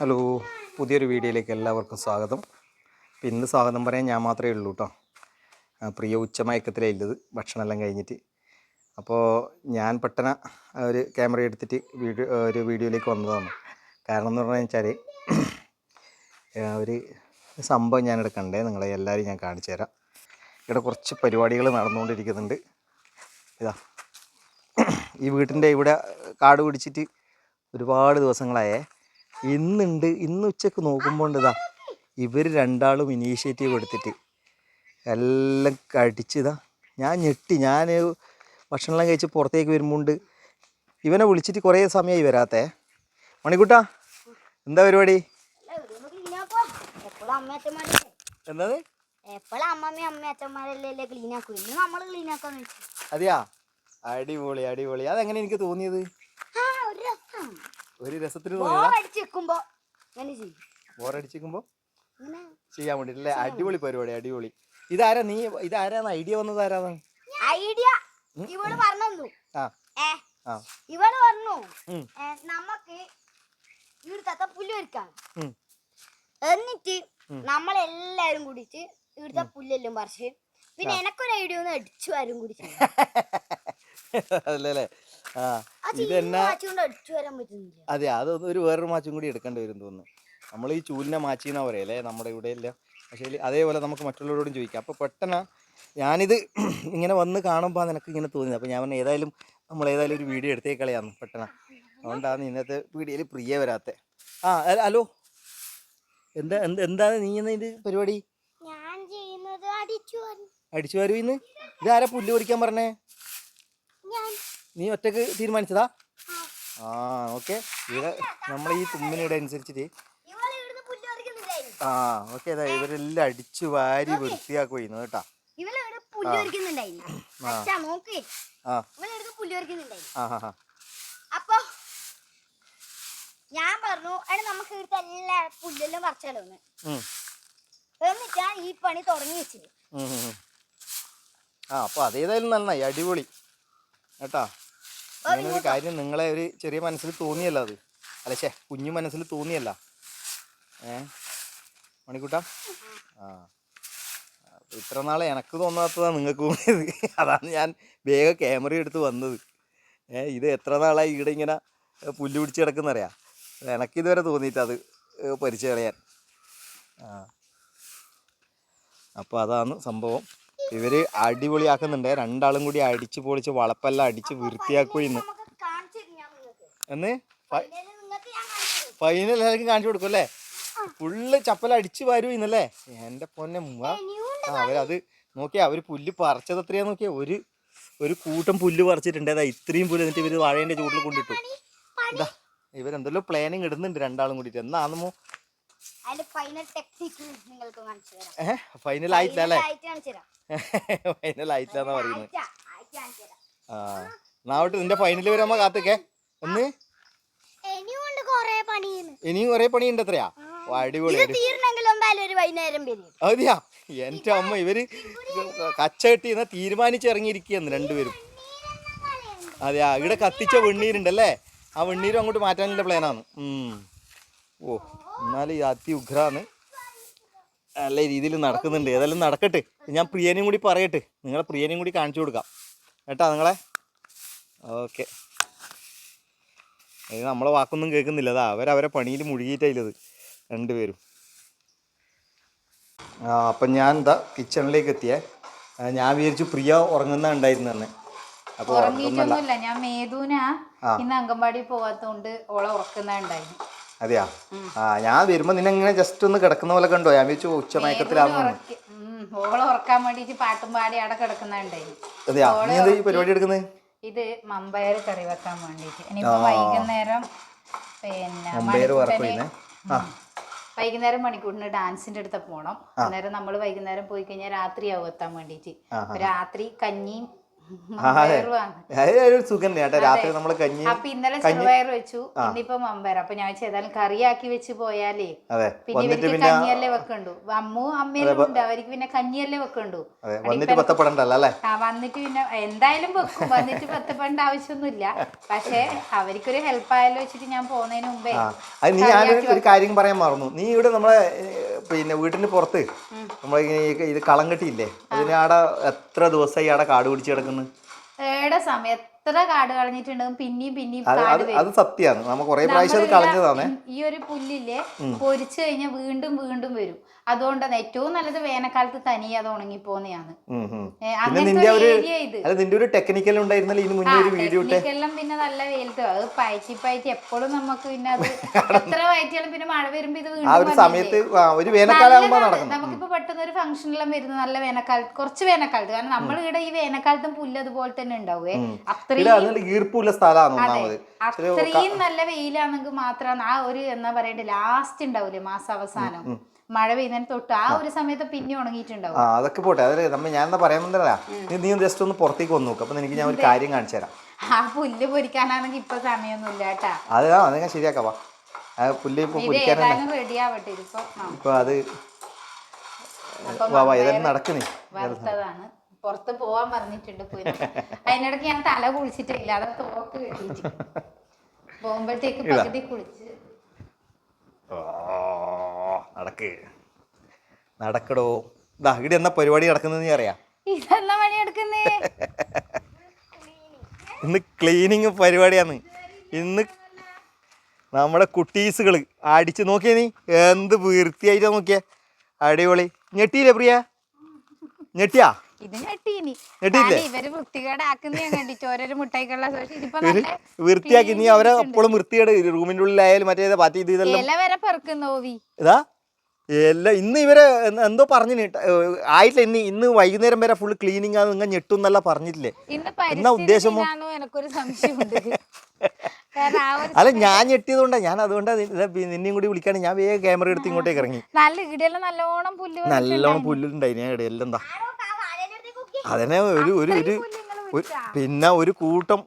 Hello പുതിയൊരു വീഡിയോയിലേക്ക് എല്ലാവർക്കും സ്വാഗതം. പിന്നെ ഇന്ന് സ്വാഗതം പറയാൻ ഞാൻ മാത്രമേ ഉള്ളൂ കേട്ടോ പ്രിയ ഉച്ചമയക്കത്തിലേ ഉള്ളത് ഭക്ഷണമെല്ലാം കഴിഞ്ഞിട്ട്. അപ്പോൾ ഞാൻ പെട്ടെന്ന് ഒരു ക്യാമറ എടുത്തിട്ട് വീഡിയോ ഒരു വീഡിയോയിലേക്ക് വന്നതാണ്. കാരണം എന്ന് പറഞ്ഞു വെച്ചാൽ ഒരു സംഭവം ഞാൻ എടുക്കണ്ടേ നിങ്ങളെ എല്ലാവരും ഞാൻ കാണിച്ചു തരാം. ഇവിടെ കുറച്ച് പരിപാടികൾ നടന്നുകൊണ്ടിരിക്കുന്നുണ്ട്. ഇതാ. ഈ വീട്ടിന്റെ ഇവിടെ കാട് പിടിച്ചിട്ട് ഒരുപാട് ദിവസങ്ങളായേ. ഇന്നുണ്ട്. ഇന്ന് ഉച്ചയ്ക്ക് നോക്കുമ്പോൾ ഇതാ ഇവർ രണ്ടാളും ഇനീഷ്യേറ്റീവ് എടുത്തിട്ട് എല്ലാം കടിച്ചതാ. ഞാൻ ഞെട്ടി. ഞാൻ ഭക്ഷണമെല്ലാം കഴിച്ച് പുറത്തേക്ക് വരുമ്പോണ്ട് ഇവനെ വിളിച്ചിട്ട് കുറേ സമയമായി വരാത്തേ. മണിക്കുട്ടാ എന്താ പരിപാടി? എന്നത് അതെയാ? അടിപൊളി അടിപൊളി. അതെങ്ങനെ എനിക്ക് തോന്നിയത്? ഒരു രസത്തിന് തോന്നിയതാ. ബോറടിച്ച് വെക്കുമ്പോ ഇങ്ങനെ ചെയ്യും. ബോറടിച്ചിരിക്കുമ്പോൾ ഇങ്ങനെ ചെയ്യാൻ വേണ്ടിയിട്ടല്ലേ? അടിപൊളി പരിപാടി അടിപൊളി. ഇതാരാ നീ? ഇതാരാന്ന്? ഐഡിയ വന്നത് ആരാന്ന്? ഐഡിയ ഇവൾ പറഞ്ഞു ആ. ഇവൾ പറഞ്ഞു നമുക്ക് ഇവിടുത്തെ പുല്ല് ഒരുക്കാം എന്നിട്ട് നമ്മളെല്ലാരും കൂടിയിട്ട് ഇവിടുത്തെ പുല്ലെല്ലാം പറിച്ച് പിന്നെ എനക്കൊരു ഐഡിയ ഒന്ന് അടിച്ചു ആരും കൂടി. അല്ലേ ആ ഇത് എന്നാ അതെ അതൊന്നും ഒരു വേറൊരു മാച്ചും കൂടി എടുക്കേണ്ടി വരും തോന്നുന്നു. നമ്മൾ ഈ ചൂലിനെ മാച്ചിന്നാ പറയല്ലേ നമ്മുടെ ഇവിടെ എല്ലാം. പക്ഷേ അതേപോലെ നമുക്ക് മറ്റുള്ളവരോടും ചോദിക്കാം. അപ്പോൾ പെട്ടെന്ന് ഞാനിത് ഇങ്ങനെ വന്ന് കാണുമ്പോൾ നിനക്ക് ഇങ്ങനെ തോന്നി അപ്പോൾ ഞാൻ പറഞ്ഞു ഏതായാലും നമ്മൾ ഏതായാലും ഒരു വീഡിയോ എടുത്തേ കളയാന്ന് പെട്ടെന്ന്. അതുകൊണ്ടാണ് ഇന്നത്തെ വീഡിയോയിൽ പ്രിയ വരാത്തെ. ആ ഹലോ? എന്താ എന്താ എന്താണ് നീ എന്ന ഇത് പരിപാടി? അടിച്ചു വരുവിന്ന് ഇതാരാ പുല്ല് പിടിക്കാൻ പറഞ്ഞേ? നീ ഒറ്റയ്ക്ക് തീരുമാനിച്ചതാ? ആ. ഓക്കെ. ഇവിടെ നമ്മൾ ഈ തുമ്മിനിടെ അനുസരിച്ചിട്ട് ആ ഓക്കെ അതാ ഇവരെല്ലാം അടിച്ചു വാരി വൃത്തിയാക്കുന്നു കേട്ടാ. ഹാ ഹാ അപ്പൊ ഞാൻ പറഞ്ഞു എടാ നമുക്ക് ഇവിടുത്തെ എല്ലാ പുല്ലെല്ലാം പറിച്ചാലോ എന്ന് ഉം, എന്നിട്ടാ ഈ പണി തുടങ്ങി വെച്ചത്. ആ അപ്പൊ അതേതായാലും നന്നായി. അടിപൊളി. കേട്ടാ? അങ്ങനെ ഒരു കാര്യം നിങ്ങളെ ഒരു ചെറിയ മനസ്സിൽ തോന്നിയല്ല അത്. അല്ല ശേ കുഞ്ഞു മനസ്സിൽ തോന്നിയല്ല. ഏ? മണിക്കൂട്ടാ? ആ. ഇത്ര നാളെ എനക്ക് തോന്നാത്തതാണ് നിങ്ങൾക്ക് തോന്നിയത്. അതാണ് ഞാൻ വേഗം ക്യാമറ എടുത്ത് വന്നത്. ഏ ഇത് എത്ര നാളായി ഇവിടെ ഇങ്ങനെ പുല്ല് പിടിച്ച് കിടക്കുന്നറിയാം? എനക്കിതുവരെ തോന്നിയിട്ട് അത് പരിചയം കളയാൻ ആ. അപ്പോൾ അതാണ് സംഭവം. ഇവർ അടിപൊളിയാക്കുന്നുണ്ട്. രണ്ടാളും കൂടി അടിച്ച് പൊളിച്ച് വളപ്പെല്ലാം അടിച്ച് വൃത്തിയാക്കുകയെന്ന് എന്ന്. ഫൈനൽ എല്ലാവർക്കും കാണിച്ചു കൊടുക്കും അല്ലേ? ഫുള്ള് ചപ്പല അടിച്ച് വരും ഇന്നല്ലേ എന്റെ പൊന്നെ മുഖ അവരത് നോക്കിയാ അവർ പുല്ല് പറിച്ചത് എത്രയാ നോക്കിയാ? ഒരു ഒരു കൂട്ടം പുല്ല് പറിച്ചിട്ടുണ്ട്. അതാ ഇത്രയും പുല്ല് എന്നിട്ട് ഇവർ വാഴേന്റെ ചൂട്ടിൽ കൊണ്ടിട്ടു. ഇതാ ഇവരെന്തെല്ലോ പ്ലാനിങ് ഇടുന്നുണ്ട് രണ്ടാളും കൂടിയിട്ട്. എന്നാണെന്നോ ഫൈനൽ ആയിട്ടില്ല അല്ലേ? ഫൈനൽ ആയിട്ടില്ല എന്നാ പറയുന്നത്. ആ. നാവട്ട് നിന്റെ ഫൈനൽ വരുമ്പോ കാത്തുക്കേ. ഒന്ന്. കൊറേ ഇനിയും കുറേ പണിയുണ്ട് അത്രയാ? ഓ, അടിപൊളി അതെയാ? എന്റെ അമ്മ ഇവർ കച്ച കെട്ടി എന്നാ തീരുമാനിച്ചിറങ്ങിയിരിക്കുകയെന്ന് രണ്ടുപേരും. അതെയാ ഇവിടെ കത്തിച്ച വെണ്ണീരുണ്ടല്ലേ? ആ വെണ്ണീരും അങ്ങോട്ട് മാറ്റാനുള്ള പ്ലാനാണ് ഓ. എന്നാലും ഈ അതി ഉഗ്രാണ്. നല്ല രീതിയിൽ നടക്കുന്നുണ്ട്. ഏതായാലും നടക്കട്ടെ. ഞാൻ പ്രിയനെയും കൂടി പറയട്ടെ. നിങ്ങളെ പ്രിയനെയും കൂടി കാണിച്ചു കൊടുക്കാം. കേട്ടാ നിങ്ങളെ? ഓക്കെ. ഇത് നമ്മളെ വാക്കൊന്നും കേൾക്കുന്നില്ല. അതാ അവരവരെ പണിയിൽ മുഴുകിയിട്ടായില്ലത് രണ്ടുപേരും. ആ അപ്പം ഞാൻ എന്താ കിച്ചണിലേക്ക് എത്തിയേ. ഞാൻ വിചാരിച്ചു പ്രിയ ഉറങ്ങുന്ന ഉണ്ടായിരുന്നു തന്നെ ഉറങ്ങിയിട്ടൊന്നുമില്ല. ഞാൻ മേധുന ഇന്ന് അംഗൻവാടി പോവാത്തോണ്ട് ഓളെ ഉറക്കുന്നുണ്ടായിരുന്നു അതെയാ? ആ ഞാൻ വരുമ്പോ നിന്നെ ഇങ്ങനെ ജസ്റ്റ് ഒന്ന് കിടക്കുന്ന പോലെ കണ്ടോ? ഞാൻ വെച്ചു ഉച്ച മയക്കത്തിലാവുന്നു ഉറക്കി. ഉം, ഓളെ ഉറക്കാൻ വേണ്ടിട്ട് പാട്ടും പാടി അവിടെ കിടക്കുന്നുണ്ടായിരുന്നു അതെയാ? നീ എന്താ ഈ പരിപാടി എടുക്കുന്നത് ഇത് മമ്പയർ കറി വെക്കാൻ വേണ്ടിട്ട്. ഇനിയിപ്പോ വൈകുന്നേരം പിന്നെ വൈകുന്നേരം മണിക്കൂറിന് ഡാൻസിന്റെ അടുത്ത് പോണം. അന്നേരം നമ്മൾ വൈകുന്നേരം പോയി കഴിഞ്ഞാൽ രാത്രിയാവും എത്താൻ വേണ്ടിട്ട്. രാത്രി കഞ്ഞിയും അതെ. ഒരു സുഖം കേട്ടോ രാത്രി നമ്മൾ കഞ്ഞി അപ്പൊ ഇന്നലെ ചെറുപയർ വെച്ചു. ഇന്നിപ്പോ മമ്പയർ അപ്പൊ ഞാൻ ഏതായാലും കറിയാക്കി വെച്ച് പോയാലേ. പിന്നെ ഇവർക്ക് കഞ്ഞിയല്ലേ വെക്കണ്ടു. അമ്മു അമ്മയെല്ലാം ഉണ്ട്. അവർക്ക് പിന്നെ കഞ്ഞിയല്ലേ വെക്കണ്ടു. വന്നിട്ട് ബത്തപ്പെടണ്ടല്ലോ അല്ലേ? ആ വന്നിട്ട് പിന്നെ എന്തായാലും വെക്കും. വന്നിട്ട് പത്തപ്പെടേണ്ട ആവശ്യമൊന്നുമില്ല. പക്ഷെ അവർക്കൊരു ഹെൽപ്പ് ആയാലോ വെച്ചിട്ട് ഞാൻ പോകുന്നതിന് മുമ്പേ നീ ഒരു കാര്യം പറയാൻ മറന്നു. നീ ഇവിടെ നമ്മളെ പിന്നെ വീട്ടിന് പുറത്ത് നമ്മൾ ഈ- ഇത് കളം കെട്ടിയില്ലേ അതിന് ആടെ എത്ര ദിവസമായി ആടെ കാട് പിടിച്ച് കിടക്കുന്നു? ഏടെ സമയം എത്ര കാട് കളഞ്ഞിട്ടുണ്ടെങ്കിൽ പിന്നെയും പിന്നെയും കാട് അത് സത്യമാണ് നമ്മ കുറെ പ്രാവശ്യം അത് കളഞ്ഞതാണേ. ഈ ഒരു പുല്ലില്ലേ പൊരിച്ചു കഴിഞ്ഞാൽ വീണ്ടും വീണ്ടും വരും. അതുകൊണ്ടാണ് ഏറ്റവും നല്ലത് വേനൽക്കാലത്ത് തനിയെ അത് ഉണങ്ങിപ്പോന്നെയാണ്. ഉം, ഉം. ഏ, പിന്നെ അങ്ങനത്തെ നിന്റെ ഒരു ടെക്നിക്കൽ ഉണ്ടായിരുന്നല്ലോ ഇതിന് മുന്നേ ഒരു വീഡിയോ ടെക്നിക്കെല്ലാം പിന്നെ നല്ല വെയിലത്ത് അത് പയറ്റി പയറ്റി എപ്പോഴും നമുക്ക് പിന്നെ അത് എത്ര പയറ്റിയാലും പിന്നെ മഴ വരുമ്പോ ഇത് വീണ്ടും സമയത്ത് ഒരു വേനൽക്കാലം നമുക്കിപ്പോ പെട്ടെന്ന് ഒരു ഫംഗ്ഷനെല്ലാം വരുന്നത് നല്ല വേനൽക്കാലത്ത് കുറച്ച് വേനൽക്കാലത്ത്. കാരണം നമ്മൾ ഇവിടെ ഈ വേനൽക്കാലത്തും പുല്ല് അതുപോലെ തന്നെ ഉണ്ടാവേ ഇവിടെ ഈർപ്പുള്ള സ്ഥലമാണ് ഒന്നാമത്. അത്രയും നല്ല വെയിലാണെങ്കിൽ മാത്രമാണ് ആ ഒരു എന്താ പറയണ്ടേ ലാസ്റ്റ് ഉണ്ടാവൂലേ മാസം അവസാനം മഴ പെയ്യുന്നതിന് തൊട്ട് ആ ഒരു സമയത്ത് പിന്നെ ഉണങ്ങിയിട്ടുണ്ടാവും. അതൊക്കെ പോട്ടെ. അതിൽ നമ്മൾ ഞാൻ എന്താ പറയാൻ വന്നതല്ല നീ നീ ജസ്റ്റ് ഒന്ന് പുറത്തേക്ക് വന്നു നോക്ക്. അപ്പൊ എനിക്ക് ഞാൻ ഒരു കാര്യം കാണിച്ചു തരാം. ആ പുല്ല് പൊരിക്കാനാണെങ്കിൽ ഇപ്പൊ സമയമൊന്നുമില്ല കേട്ടാ. അതെ അതങ്ങനെ ശരിയാക്കാം വാ. ആ പുല്ല് ഇപ്പൊ പൊരിക്കാനാണ് പൊരിക്കാനല്ലേ? ഏതായാലും റെഡി ആവട്ടെ ഇതിപ്പോ. ഇപ്പൊ അത് നടക്കുന്നേ വറുത്തതാണ്. പുറത്ത് പോവാൻ പറഞ്ഞിട്ടുണ്ട് പോയി അതിനിടയ്ക്ക് ഞാൻ തല കുളിച്ചിട്ടില്ല അത് തോക്ക് പോകുമ്പോഴത്തേക്ക് പകുതി കുളിച്ച്. നടക്ക്. നടക്കടോ. ദാ ഇവിടെ എന്നാ പരിപാടി നടക്കുന്നത് നീ അറിയാം? ഇതെന്നാ പണിയെടുക്കുന്നേ ഇന്ന് ക്ലീനിങ് പരിപാടിയാണ്. ഇന്ന് നമ്മുടെ കുട്ടീസുകൾ അടിച്ച് നോക്കിയേ നീ. എന്ത് വൃത്തിയായിട്ടാ നോക്കിയേ. അടിപൊളി. ഞെട്ടിയില്ലേ പ്രിയ? ഞെട്ടിയാ? ഇത് ഞെട്ടീനി. ഇവർ വൃത്തികേടാക്കുന്ന ഞാൻ കണ്ടിട്ട് ഓരോരോ വൃത്തിയാക്കി നീ അവരെ എപ്പോഴും വൃത്തികേട് റൂമിന്റെ ഉള്ളിലായാലും മറ്റേ പാറ്റി ഇത് ഇതെല്ലാം. ഇല വരെ ഇതാ? എല്ലാം ഇന്ന് ഇവരെ എന്തോ പറഞ്ഞു ആയിട്ടില്ല. ഇന്ന് ഇന്ന് വൈകുന്നേരം വരെ ഫുൾ ക്ലീനിങ് ആണ് നിങ്ങൾ ഞെട്ടും എന്നല്ല പറഞ്ഞിട്ടില്ലേ എന്നാ ഉദ്ദേശമോ? അല്ല ഞാൻ ഞെട്ടിയതുകൊണ്ടാ. ഞാൻ അതുകൊണ്ടാണ് നിന്നെയും കൂടി വിളിക്കാണ്. ഞാൻ വേഗം ക്യാമറ എടുത്ത് ഇങ്ങോട്ടേക്ക് ഇറങ്ങി. നല്ല നല്ലോണം പുല്ല് നല്ലോണം പുല്ലുണ്ടായി ഞാൻ ഇവിടെ അതന്നെ ഒരു ഒരു ഒരു പിന്നെ ഒരു കൂട്ടം.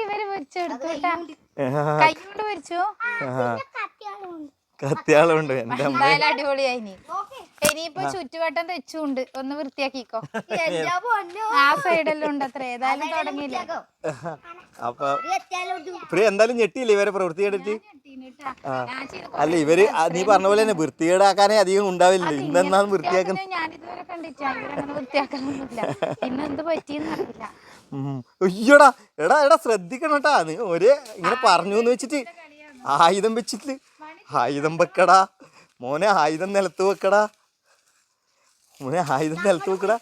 ഇവർ പൊരിച്ചെടുത്തു കൈ കൊണ്ട് പൊരിച്ചു. കത്തിയാളുണ്ട് എന്റെ അമ്മ. എന്തായാലും അടിപൊളിയായി ഇനിയിപ്പോ ചുറ്റുവട്ടം തെച്ചുണ്ട്. ഒന്ന് വൃത്തിയാക്കിക്കോ. ആ സൈഡെല്ലാം ഉണ്ട് അത്ര ഏതായാലും തുടങ്ങിയില്ല. അപ്പൊ? പ്രിയ എന്തായാലും ഞെട്ടിയില്ലേ ഇവരെ പ്രവൃത്തി എടുത്ത് അല്ല ഇവർ നീ പറഞ്ഞ പോലെ തന്നെ വൃത്തികേടാക്കാനേ അധികം ഉണ്ടാവില്ല. ഇന്നെന്നാണ് വൃത്തിയാക്കുന്നത് ഞാനിതുവരെ കണ്ടിട്ടില്ല. ഇവരങ്ങനെ വൃത്തിയാക്കാനൊന്നുമില്ല പറ്റിയെന്ന് അറിയില്ല. അയ്യോടാ എടാ എടാ ശ്രദ്ധിക്കണം കേട്ടാ. നീ ഒരേ ഇങ്ങനെ പറഞ്ഞു എന്ന് വെച്ചിട്ട് ആയുധം വെച്ചിട്ട് ആയുധം വെക്കടാ. മോനെ ആയുധം നിലത്ത് വെക്കടാ. മോനെ ആയുധം നിലത്ത് വെക്കടാ.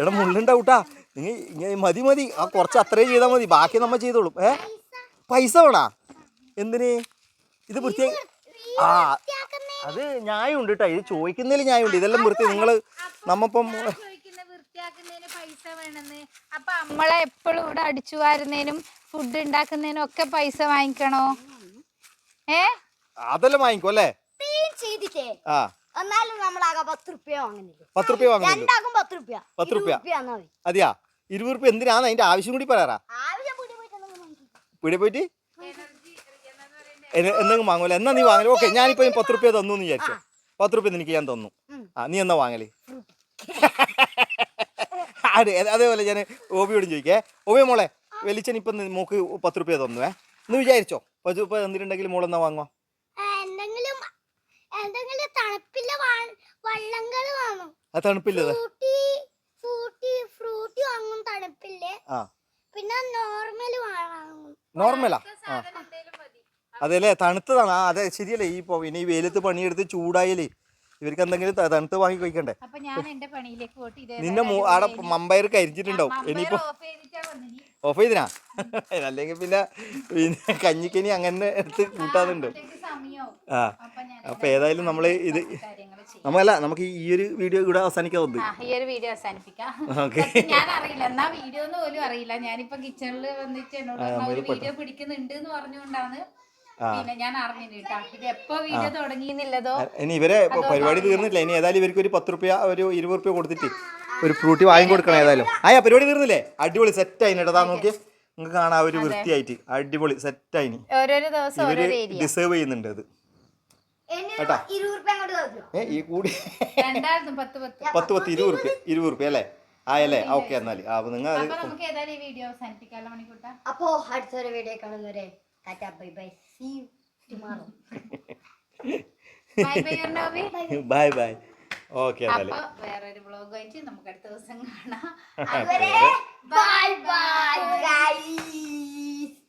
എടാ മുള്ളുണ്ടാവൂട്ടാ നീ ഇങ്ങനെ മതി മതി. ആ കുറച്ച് അത്രയും ചെയ്താൽ മതി. ബാക്കി നമ്മൾ ചെയ്തോളും. ഏ? പൈസ. വേണാ? എന്തിന്? ഇത് വൃത്തിയാക്കി ആ. അത് ന്യായമുണ്ട് കേട്ടോ ഇത് ചോദിക്കുന്നതിൽ ന്യായമുണ്ട്. ഇതെല്ലാം വൃത്തി. നിങ്ങൾ നമ്മപ്പം വൃത്തിയാക്കുന്നതിന് പൈസ വേണമെന്ന് അപ്പൊ നമ്മളെ എപ്പോഴും ഇവിടെ അടിച്ചു വാരുന്നതിനും ഫുഡ് ഉണ്ടാക്കുന്നതിനും ഒക്കെ പൈസ വാങ്ങിക്കണോ? അതെല്ലാം വാങ്ങിക്കും അല്ലേ? ചെയ്തിട്ടേ. ആ. എന്നാലും നമ്മളാകെ പത്ത് റുപ്യ വാങ്ങുന്നില്ല? പത്ത് റുപ്യ രണ്ടാകും പത്ത് റുപ്യ. പത്ത് അതെയാ? ഇരുപത് റുപ്യ എന്തിനാണ് അതിന്റെ ആവശ്യം കൂടി പറയാറാ? കൂടി പോയിട്ട്? എന്തെങ്കിലും വാങ്ങൂല എന്നാ നീ വാങ്ങൽ? ഓക്കെ ഞാനിപ്പോ പത്ത് റുപ്യ തന്നു എന്ന് വിചാരിച്ചു. പത്ത് റുപ്യ എനിക്ക് ഞാൻ തന്നു. ആ നീ എന്നാ വാങ്ങൽ? അതെ അതെ- അതേപോലെ ഞാൻ ഓബിയോടും ചോദിക്കേ. ഓബി മോളെ വെളിച്ചൻ ഇപ്പം മോക്ക് പത്ത് റുപ്യ തന്നു ഏ? എന്ന് വിചാരിച്ചോ? പത്ത് മോൾ തന്നിട്ടുണ്ടെങ്കിൽ മോളെന്നാ വാങ്ങുക എന്തെങ്കിലും എന്തെങ്കിലും തണുപ്പില്ല വള്ളങ്ങൾ വാങ്ങും. ആ ഫ്രൂട്ടി ഫ്രൂട്ടി ഫ്രൂട്ടി വാങ്ങും തണുപ്പില്ലേ? ആ. പിന്നെ നോർമൽ വാങ്ങും. നോർമലാ? ആ. അതെല്ലേ തണുത്തതാണ്. ആ അതെ ശരിയല്ലേ? ഈ ഇപ്പൊ ഇനി ഈ വെയിലത്ത് പണിയെടുത്ത് ചൂടായാലേ ഇവർക്ക് എന്തെങ്കിലും ത- തണുത്ത് വാങ്ങി കഴിക്കണ്ടേ? അപ്പൊ ഞാൻ എന്റെ പണിയിലേക്ക് പോയിട്ട് ഇതേ നിന്നെ മോ- ആടെ മമ്പയർ കരിച്ചിട്ടുണ്ടാവും ഇനിയിപ്പോ ഓഫ് ചെയ്തിട്ടാ വന്നിനി ഓഫ് ചെയ്തിനാ? അല്ലെങ്കിൽ പിന്നെ പിന്നെ കഞ്ഞിക്കനി അങ്ങനെ എടുത്ത് കൂട്ടാതുണ്ട് അപ്പോഴത്തേക്ക് സമയവും. ആ അപ്പൊ ഞാൻ അപ്പൊ ഏതായാലും നമ്മൾ ഇത് കാര്യങ്ങൾ ചെയ്യും. നമ്മളല്ല നമുക്ക് ഈ ഒരു വീഡിയോ ഇവിടെ അവസാനിക്കാൻ ആ ഈ ഒരു വീഡിയോ അവസാനിപ്പിക്കാം. ഓക്കെ. ഞാൻ അറിയില്ല എന്നാ വീഡിയോ എന്ന് പോലും അറിയില്ല. ഞാനിപ്പോ കിച്ചണിൽ വന്നിട്ട് എന്നോട് പറഞ്ഞ ഒരു വീഡിയോ പിടിക്കുന്നുണ്ട് എന്ന് പറഞ്ഞുകൊണ്ടാണ് പിന്നെ ഞാൻ അറിഞ്ഞില്ല ഇത് എപ്പോ വീഡിയോ തുടങ്ങിയെന്നില്ലതോ ഇനി ഇവരെ പരിപാടി തീർന്നില്ല. ഇനി ഏതായാലും ഇവർക്ക് ഒരു പത്ത് റുപ്യ ഒരു ഇരുപത് റുപ്യ കൊടുത്തിട്ട് ഒരു ഫ്രൂട്ടി വാങ്ങി കൊടുക്കണം ഏതായാലും. ആയാ പരിപാടി തീർന്നില്ലേ? അടിപൊളി സെറ്റ് ആയി ഇടതാ നോക്കി നിങ്ങൾക്ക് കാണാം ഒരു വൃത്തിയായിട്ട് അടിപൊളി സെറ്റ് ആയി ഇവർ ഡിസേർവ് ചെയ്യുന്നുണ്ട് അത്. കേട്ടാ. ഏ ഈ കൂടി പത്ത് പത്ത്. ഇരുപത് റുപ്യ ഇരുപത് റുപ്യ അല്ലേ? ആയല്ലേ? ഓക്കെ എന്നാൽ ആ അപ്പൊ നിങ്ങൾ അപ്പോ അടുത്തൊരു വീഡിയോ കാണുന്നവരെ Kata bye-bye. See you tomorrow. Bye bye ഉണ്ടാവേ bye bye okay അപ്പൊ വേറൊരു വ്ലോഗ് ആയിട്ട് നമുക്ക് അടുത്ത ദിവസം കാണാം. അതുവരെ ബൈ ബൈ ഗൈസ്